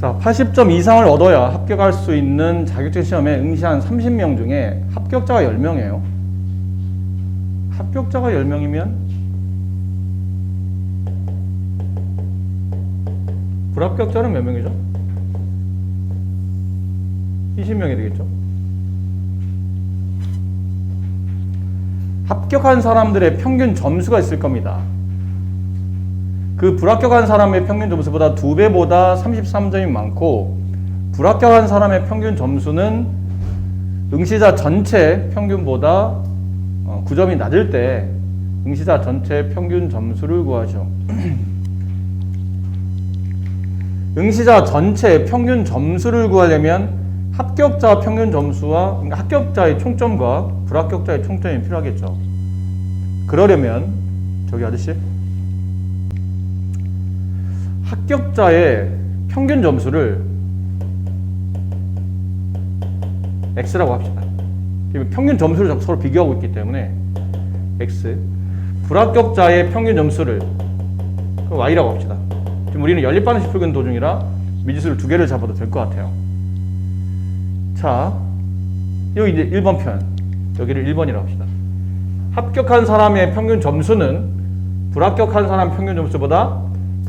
자, 80점 이상을 얻어야 합격할 수 있는 자격증 시험에 응시한 30명 중에 합격자가 10명이에요. 합격자가 10명이면 불합격자는 몇 명이죠? 20명이 되겠죠? 합격한 사람들의 평균 점수가 있을 겁니다. 그 불합격한 사람의 평균 점수보다 두 배보다 33점이 많고 불합격한 사람의 평균 점수는 응시자 전체 평균보다 어, 9점이 낮을 때 응시자 전체 평균 점수를 구하죠. 응시자 전체 평균 점수를 구하려면 합격자 평균 점수와 그러니까 합격자의 총점과 불합격자의 총점이 필요하겠죠. 그러려면 저기 아저씨 합격자의 평균 점수를 x라고 합시다. 평균 점수를 서로 비교하고 있기 때문에 x 불합격자의 평균 점수를 y라고 합시다. 지금 우리는 연립반응식 표현 도중이라 미지수를 두 개를 잡아도 될 것 같아요. 자, 여기 이제 1번 편 여기를 1번이라고 합시다. 합격한 사람의 평균 점수는 불합격한 사람 평균 점수보다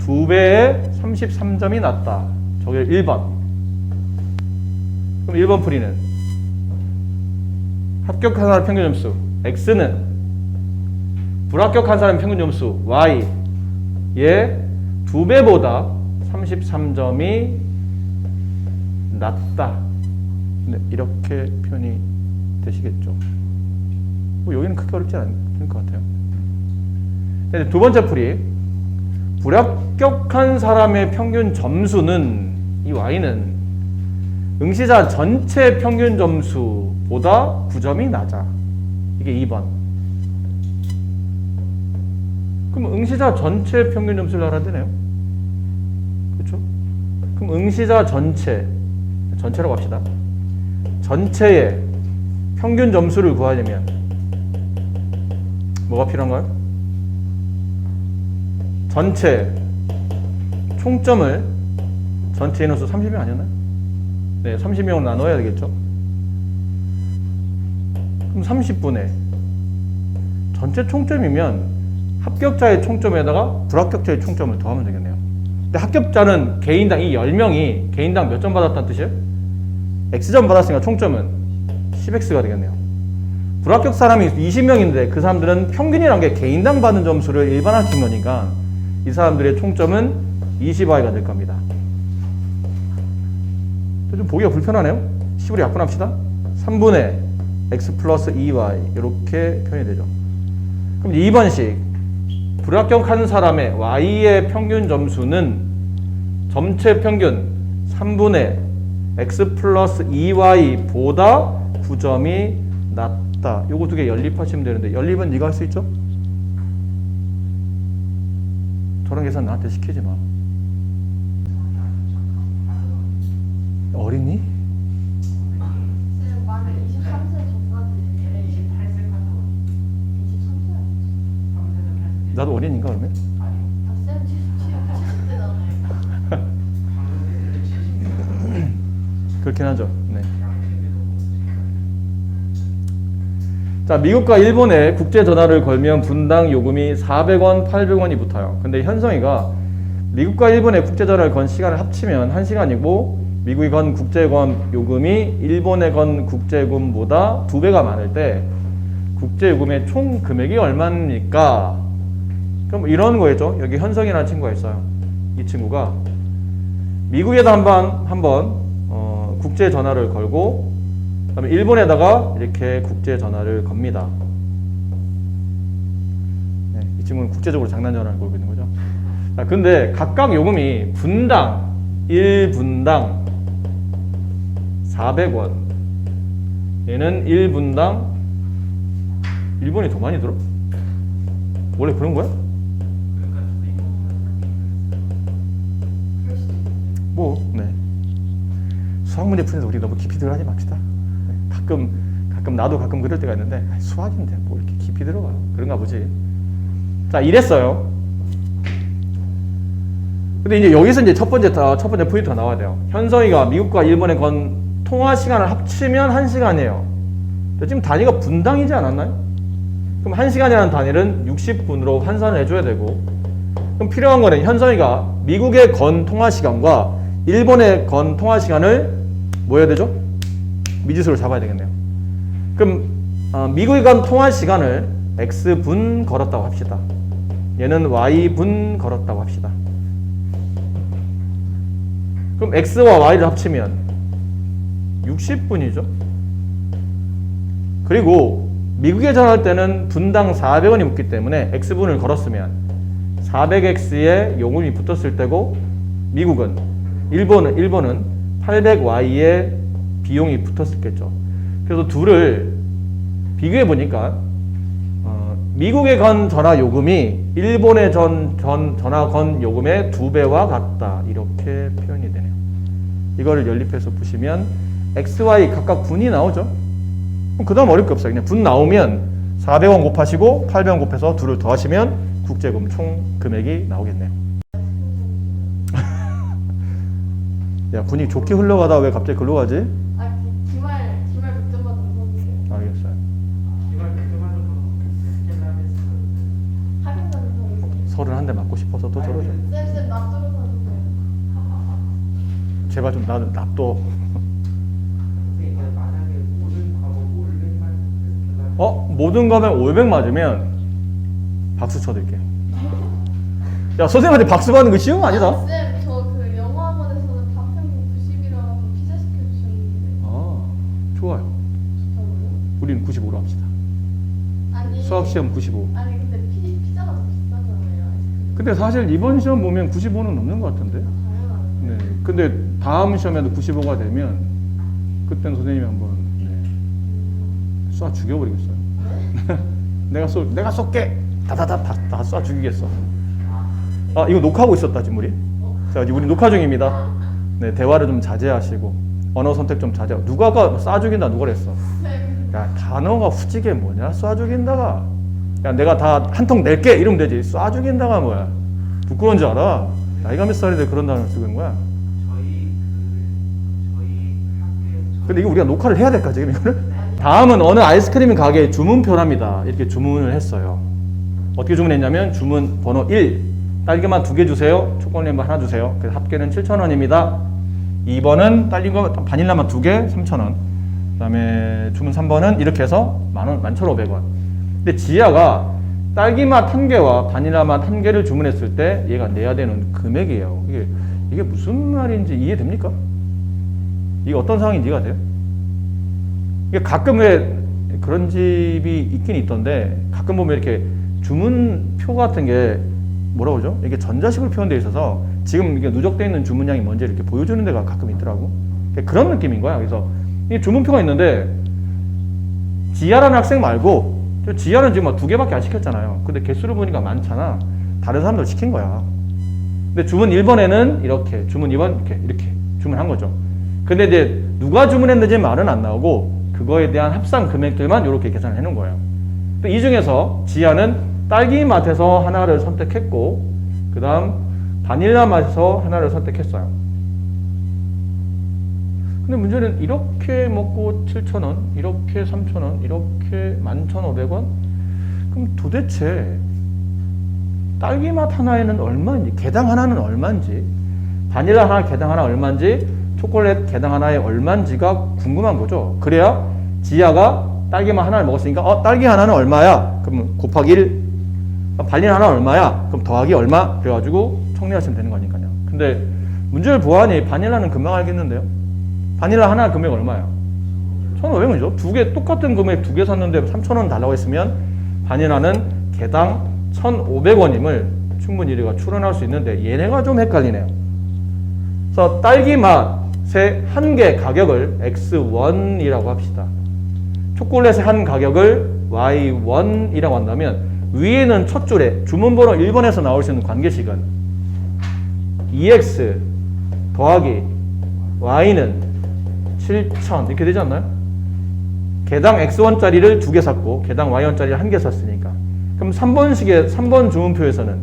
두 배의 33점이 낮다. 저게 1번. 그럼 1번 풀이는 합격한 사람 평균 점수 x는 불합격한 사람 평균 점수 y의 두 배보다 33점이 낮다. 네, 이렇게 표현이 되시겠죠. 뭐 여기는 크게 어렵지 않을 것 같아요. 네, 두 번째 풀이 불합격한 사람의 평균 점수는 이 y는 응시자 전체 평균 점수보다 9점이 낮아. 이게 2번. 그럼 응시자 전체 평균 점수를 알아야 되네요. 그렇죠? 그럼 응시자 전체 전체라고 합시다. 전체의 평균 점수를 구하려면 뭐가 필요한가요? 전체 총점을 전체 인원수 30명 아니었나요? 네, 30명으로 나눠야 되겠죠. 그럼 30분의 전체 총점이면 합격자의 총점에다가 불합격자의 총점을 더하면 되겠네요. 근데 합격자는 개인당 이 10명이 개인당 몇 점 받았다는 뜻이에요? X점 받았으니까 총점은 10X가 되겠네요. 불합격 사람이 20명인데 그 사람들은 평균이란 게 개인당 받는 점수를 일반화시킨 거니까 이 사람들의 총점은 20y가 될 겁니다. 좀 보기가 불편하네요. 시부리 약분합시다. 3분의 x 플러스 2y 이렇게 표현이 되죠. 그럼 2번식 불합격한 사람의 y의 평균 점수는 점체 평균 3분의 x 플러스 2y보다 9점이 낮다. 요거 두 개 연립하시면 되는데 연립은 네가 할 수 있죠? 계산 나한테 시키지 마. 어린이? 쌤 만약 23세 전까지 23세 나도 어린인가 그러면? 아쌤 70대잖아요 그렇긴 하죠. 자, 미국과 일본에 국제 전화를 걸면 분당 요금이 400원, 800원이 붙어요. 근데 현성이가 미국과 일본에 국제 전화를 건 시간을 합치면 1시간이고 미국이 건 국제요금 요금이 일본에 건 국제 요금보다 두 배가 많을 때 국제 요금의 총 금액이 얼마입니까? 그럼 이런 거겠죠. 여기 현성이라는 친구가 있어요. 이 친구가 미국에다 한번 한번 어, 국제 전화를 걸고 그다음에 일본에다가 이렇게 국제 전화를 겁니다. 네, 이 친구는 국제적으로 장난 전화를 걸고 있는 거죠. 자, 근데 각각 요금이 분당 1분당 400원. 얘는 1분당 일본이 더 많이 들어? 원래 그런 거야? 뭐, 네. 수학 문제 푸는데 우리 너무 깊이 들어가지 맙시다. 네, 가끔, 가끔 나도 가끔 그럴 때가 있는데, 수학인데 뭐 이렇게 깊이 들어가. 그런가 보지. 자, 이랬어요. 근데 이제 여기서 이제 첫 번째 다- 첫 번째 포인트가 나와야 돼요. 현성이가 미국과 일본의 건 통화 시간을 합치면 한 시간이에요. 지금 단위가 분당이지 않았나요? 그럼 한 시간이라는 단위는 60분으로 환산을 해줘야 되고, 그럼 필요한 거는 현성이가 미국의 건 통화 시간과 일본의 건 통화 시간을 뭐 해야 되죠? 미지수로 잡아야 되겠네요. 그럼 어, 미국의 건 통화 시간을 x 분 걸었다고 합시다. 얘는 y 분 걸었다고 합시다. 그럼 x와 y를 합치면 60분이죠. 그리고 미국에 전할 때는 분당 400원이 붙기 때문에 x분을 걸었으면 400x에 요금이 붙었을 때고 미국은 일본은 일본은 800y에 비용이 붙었겠죠. 그래서 둘을 비교해 보니까 어, 미국의 건 전화 요금이 일본의 전, 전 전화 건 요금의 두 배와 같다 이렇게 표현이 되네요. 이거를 연립해서 보시면 x, y 각각 분이 나오죠. 그럼 그다음 어렵게 없어요. 그냥 분 나오면 400원 곱하시고 800원 곱해서 둘을 더하시면 국제금 총 금액이 나오겠네요. 야 분위기 좋게 흘러가다 왜 갑자기 글로 가지? 서 서른 한 대 맞고 싶어서 또 저러죠. 쌤쌤 사주세요. 제발 좀 나는 납도. 어 모든 거면 500 맞으면 박수 쳐드릴게요. 야 선생님한테 박수 받는 거 쉬운 거 아니다. 쌤저 그 영어 학원에서는 답평균 90이라고 피자 시켜주셨는데 아 좋아요. 우리는 95로 합시다. 아니 수학 시험 95. 아니 근데 피, 피자가 더 비싸잖아요. 아이스크림. 근데 사실 이번 시험 보면 95는 넘는 것 같은데. 네. 근데 다음 시험에도 95가 되면 그때는 선생님이 한번 네. 쏴 죽여버리겠어요. 내가 쏠 내가 쏠게 다다다 다 쏴 죽이겠어. 아 이거 녹화하고 있었다 지금 우리. 자 우리 녹화 중입니다. 네 대화를 좀 자제하시고 언어 선택 좀 자제하고 누가가 쏴 죽인다 누가 그랬어. 쌤야 단어가 후지게 뭐냐 쏴 죽인다가 야 내가 다 한 통 낼게. 이러면 되지. 쏴 죽인다가 뭐야. 부끄러운 줄 알아. 나이가 몇 살인데 그런 단어를 쓰고 있는 거야? 그 근데 이거 우리가 녹화를 해야 될까 지금 이거를? 다음은 어느 아이스크림 가게에 주문 표랍니다. 이렇게 주문을 했어요. 어떻게 주문했냐면 주문 번호 1 딸기만 두 개 주세요. 초콜릿만 하나 주세요. 그래서 합계는 7,000원입니다. 2번은 딸기만 바닐라만 두 개 3,000원. 그 다음에 주문 3번은 이렇게 해서 만원 11,500원 근데 지아가 딸기맛 한 개와 바닐라맛 한 개를 주문했을 때 얘가 내야 되는 금액이에요 이게 이게 무슨 말인지 이해됩니까? 이게 어떤 상황인지 이해가 돼요? 이게 가끔 왜 그런 집이 있긴 있던데 가끔 보면 이렇게 주문표 같은 게 뭐라 그러죠? 이게 전자식으로 표현되어 있어서 지금 이게 누적되어 있는 주문량이 뭔지 이렇게 보여주는 데가 가끔 있더라고. 그런 느낌인 거야. 그래서 이 주문표가 있는데 지아라는 학생 말고 저 지아는 지금 두 개밖에 안 시켰잖아요. 근데 개수를 보니까 많잖아. 다른 사람들 시킨 거야. 근데 주문 1번에는 이렇게, 주문 2번 이렇게, 이렇게 주문한 거죠. 근데 이제 누가 주문했는지 말은 안 나오고 그거에 대한 합산 금액들만 이렇게 계산을 해놓은 거예요. 또 이 중에서 지아는 딸기 맛에서 하나를 선택했고 그 다음 바닐라 맛에서 하나를 선택했어요. 근데 문제는 이렇게 먹고 7,000원, 이렇게 3,000원, 이렇게 11,500원? 그럼 도대체 딸기 맛 하나에는 얼마인지, 개당 하나는 얼마인지, 바닐라 하나 개당 하나 얼마인지, 초콜릿 개당 하나에 얼마인지가 궁금한 거죠. 그래야 지아가 딸기맛 하나를 먹었으니까 어 딸기 하나는 얼마야? 그러면 곱하기 1 바닐라 하나 얼마야? 그럼 더하기 얼마? 그래가지고 청리하시면 되는 거니까요. 근데 문제를 보아하니 바닐라는 금방 알겠는데요. 바닐라 하나 금액 얼마야? 1,500원이죠. 두 개 똑같은 금액 두 개 샀는데 3,000원 달라고 했으면 바닐라는 개당 1,500원임을 충분히 우리가 추론할 수 있는데 얘네가 좀 헷갈리네요. 그래서 딸기 맛의 한 개 가격을 X1이라고 합시다. 초콜릿의 한 가격을 Y1이라고 한다면 위에는 첫 줄에 주문번호 1번에서 나올 수 있는 관계식은 EX 더하기 Y는 7,000 이렇게 되지 않나요? 개당 X1짜리를 두 개 샀고 개당 Y1짜리를 한 개 샀으니까. 그럼 3번식의 3번 주문표에서는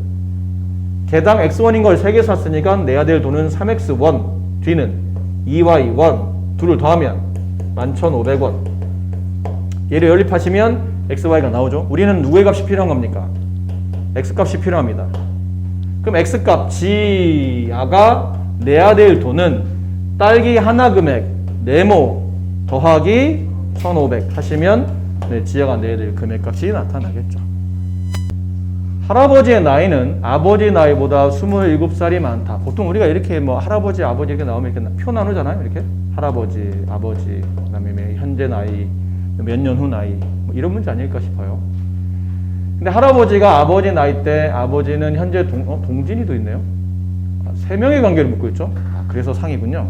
개당 x1인 걸 3개 샀으니까 내야 될 돈은 3x1 뒤는 2y1 둘을 더하면 11,500원. 얘를 연립하시면 xy가 나오죠. 우리는 누구의 값이 필요한 겁니까? x값이 필요합니다. 그럼 x값 지아가 내야 될 돈은 딸기 하나 금액 네모 더하기 1,500 하시면 네, 지아가 내야 될 금액값이 나타나겠죠 할아버지의 나이는 아버지 나이보다 27살이 많다. 보통 우리가 이렇게 뭐 할아버지, 아버지 이렇게 나오면 이렇게 표 나누잖아요. 이렇게 할아버지, 아버지, 그다음에 뭐 현재 나이, 몇 년 후 나이 뭐 이런 문제 아닐까 싶어요. 근데 할아버지가 아버지 나이 때 아버지는 현재 동, 어, 동진이도 있네요. 아, 세 명의 관계를 묻고 있죠. 아, 그래서 상이군요.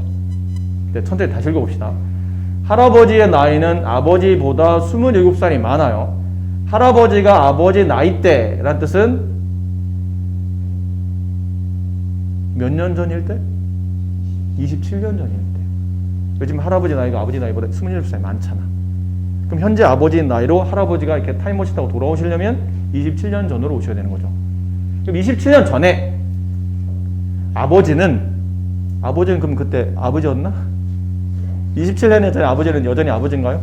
네, 천천히 다시 읽어봅시다. 할아버지의 나이는 아버지보다 27살이 많아요. 할아버지가 아버지 나이 때란 뜻은 몇 년 전일 때? 27년 전일 때. 요즘 할아버지 나이가 아버지 나이보다 27살 많잖아. 그럼 현재 아버지 나이로 할아버지가 이렇게 타임머신 타고 돌아오시려면 27년 전으로 오셔야 되는 거죠. 그럼 27년 전에 아버지는 아버지는 그럼 그때 아버지였나? 27년 전에 아버지는 여전히 아버지인가요?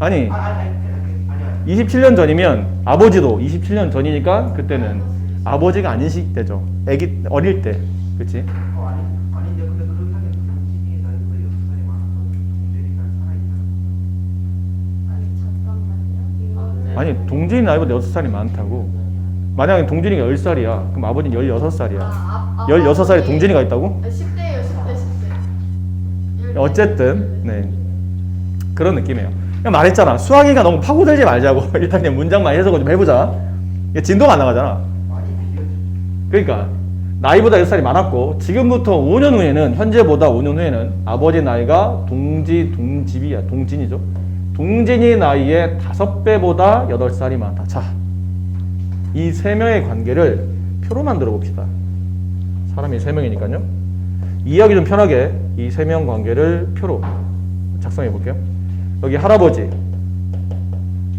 아니 아, 아니, 아니, 아니, 아니, 아니. 27년 전이면 아버지도 27년 전이니까 그때는 아버지가 아닌 시대죠. 아기 어릴 때, 그렇지? 아니 동진이 나이보다 6살이 많다고. 만약에 동진이가 10살이야. 그럼 아버지는 16살이야. 아, 아, 16살에 동진이가 있다고? 10대예요, 10대, 10대. 어쨌든 네 그런 느낌이에요. 그냥 말했잖아. 수학이가 너무 파고들지 말자고. 일단 그냥 문장만 해석을 좀 해보자. 진도가 안 나가잖아. 그러니까 나이보다 6살이 많았고 지금부터 5년 후에는 현재보다 5년 후에는 아버지 나이가 동지 동집이야 동진이죠. 동진이 나이의 5배보다 8살이 많다. 자, 이 세 명의 관계를 표로 만들어 봅시다. 사람이 세 명이니까요. 이해하기 좀 편하게 이 세 명 관계를 표로 작성해 볼게요. 여기 할아버지,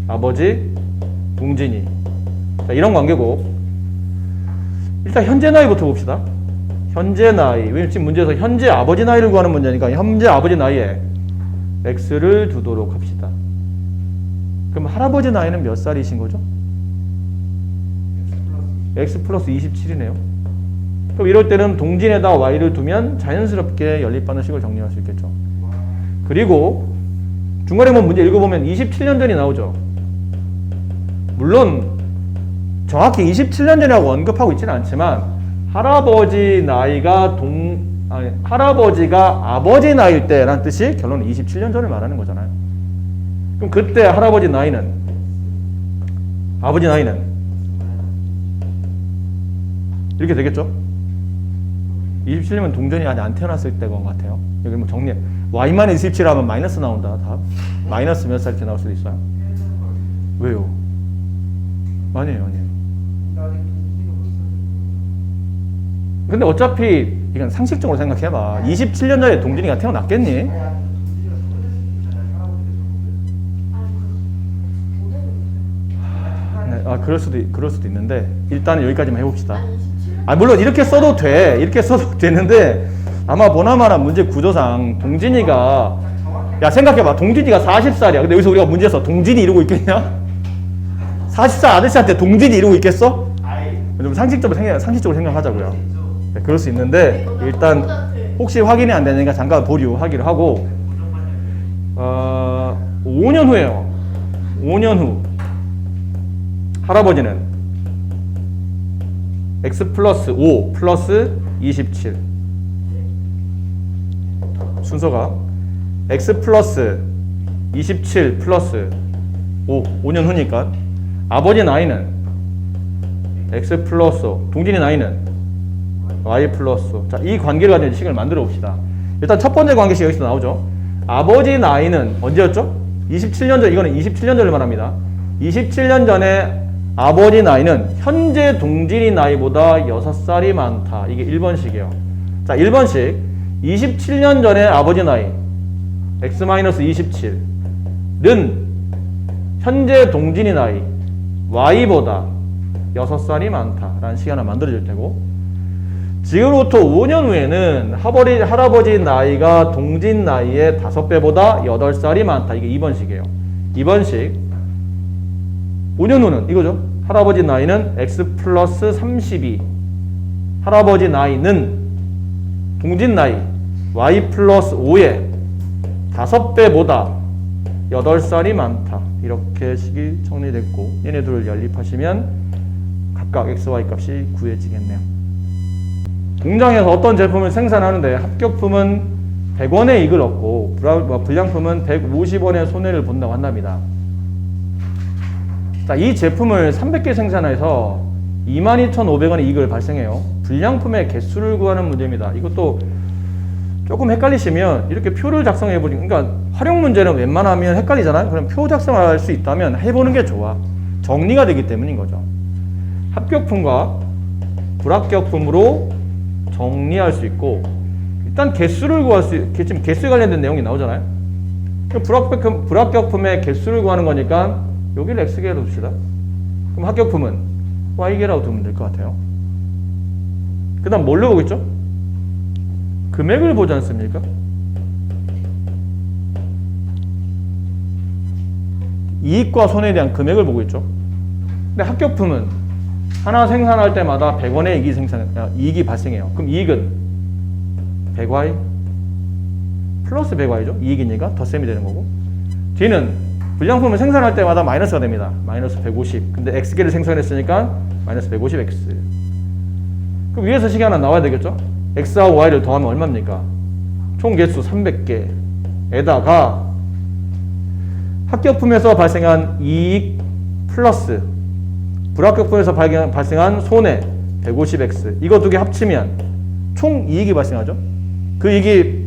아버지, 동진이. 자, 이런 관계고 일단 현재 나이부터 봅시다. 현재 나이. 왜냐면 지금 문제에서 현재 아버지 나이를 구하는 문제니까 현재 아버지 나이에 x를 두도록 합시다. 그럼 할아버지 나이는 몇 살이신 거죠? X 플러스 27이네요. 그럼 이럴 때는 동진에다 y를 두면 자연스럽게 연립반응식을 정리할 수 있겠죠. 그리고 중간에 뭐 문제 읽어보면 27년 전이 나오죠. 물론 정확히 27년 전이라고 언급하고 있지는 않지만 할아버지 나이가 동 아니 할아버지가 아버지 나이일 때라는 뜻이 결론은 27년 전을 말하는 거잖아요. 그럼 그때 할아버지 나이는 아버지 나이는 이렇게 되겠죠? 27년은 동전이 아직 안 태어났을 때인 것 같아요. 여기 뭐 정리 y만 27 하면 마이너스 나온다. 다 마이너스 몇살 이렇게 나올 수도 있어요. 왜요? 아니에요, 아니에요. 근데 어차피 이건 상식적으로 생각해봐. 27년 전에 동진이가 태어났겠니? 네, 아 그럴 수도 있- 그럴 수도 있는데 일단은 여기까지만 해봅시다. 아니 27년. 아 물론 이렇게 써도 돼, 이렇게 써도 되는데 아마 보나마나 문제 구조상 동진이가 야 생각해봐, 동진이가 40살이야. 근데 여기서 우리가 문제에서 동진이 이러고 있겠냐? 40살 아저씨한테 동진이 이러고 있겠어? 좀 상식적으로 생각 상식적으로 생각하자고요. 네, 그럴 수 있는데 일단 혹시 확인이 안 되니까 잠깐 보류하기로 하고 어, 5년 후에요. 5년 후 할아버지는 x 플러스 5 플러스 27 순서가 x 플러스 27 플러스 5 5년 후니까 아버지 나이는 x 플러스 5 동진이 나이는 y 플러스 5. 자, 이 관계를 가지고 식을 만들어 봅시다. 일단 첫 번째 관계식 여기서 나오죠. 아버지 나이는 언제였죠? 27년 전, 이거는 27년 전을 말합니다. 27년 전에 아버지 나이는 현재 동진이 나이보다 6살이 많다. 이게 1번식이에요. 자, 1번식. 27년 전에 아버지 나이, x-27는 현재 동진이 나이, Y보다 6살이 많다라는 시간을 만들어질 테고 지금부터 5년 후에는 할아버지, 할아버지 나이가 동진 나이의 5배보다 8살이 많다. 이게 2번식이에요. 2번식 5년 후는 이거죠. 할아버지 나이는 x 플러스 32 할아버지 나이는 동진 나이 y 플러스 5의 5배보다 8살이 많다. 이렇게 식이 정리됐고 얘네 둘을 연립하시면 각각 x, y 값이 구해지겠네요. 공장에서 어떤 제품을 생산하는데 합격품은 100원의 이익을 얻고 불량품은 150원의 손해를 본다고 한답니다. 자, 이 제품을 300개 생산해서 22,500원의 이익을 발생해요. 불량품의 개수를 구하는 문제입니다. 이것도 조금 헷갈리시면 이렇게 표를 작성해 보니 그러니까 활용 문제는 웬만하면 헷갈리잖아요. 그럼 표 작성할 수 있다면 해보는 게 좋아. 정리가 되기 때문인 거죠. 합격품과 불합격품으로 정리할 수 있고 일단 개수를 구할 수 있- 지금 개수에 관련된 내용이 나오잖아요. 그럼 불합격, 불합격품의 개수를 구하는 거니까 여기를 x개로 둡시다. 그럼 합격품은 y개라고 두면 될 것 같아요. 그 다음 뭘로 보겠죠? 금액을 보지 않습니까? 이익과 손해에 대한 금액을 보고 있죠. 근데 합격품은 하나 생산할 때마다 100원의 이익이 생산 아, 이익이 발생해요. 그럼 이익은 100y 플러스 100y죠. 이익이니까 덧셈이 되는 거고. 뒤는 불량품을 생산할 때마다 마이너스가 됩니다. 마이너스 150. 근데 x개를 생산했으니까 마이너스 150x. 그럼 위에서 식이 하나 나와야 되겠죠? x하고 y를 더하면 얼마입니까? 총 개수 300개에다가 합격품에서 발생한 이익 플러스 불합격품에서 발생한 손해 150x 이거 두 개 합치면 총 이익이 발생하죠. 그 이익이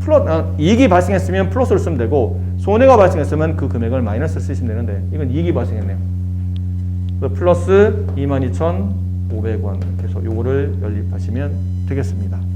플러 아, 이익이 발생했으면 플러스를 쓰면 되고 손해가 발생했으면 그 금액을 마이너스 쓰시면 되는데 이건 이익이 발생했네요. 플러스 22,500원 그래서 요거를 연립하시면 되겠습니다.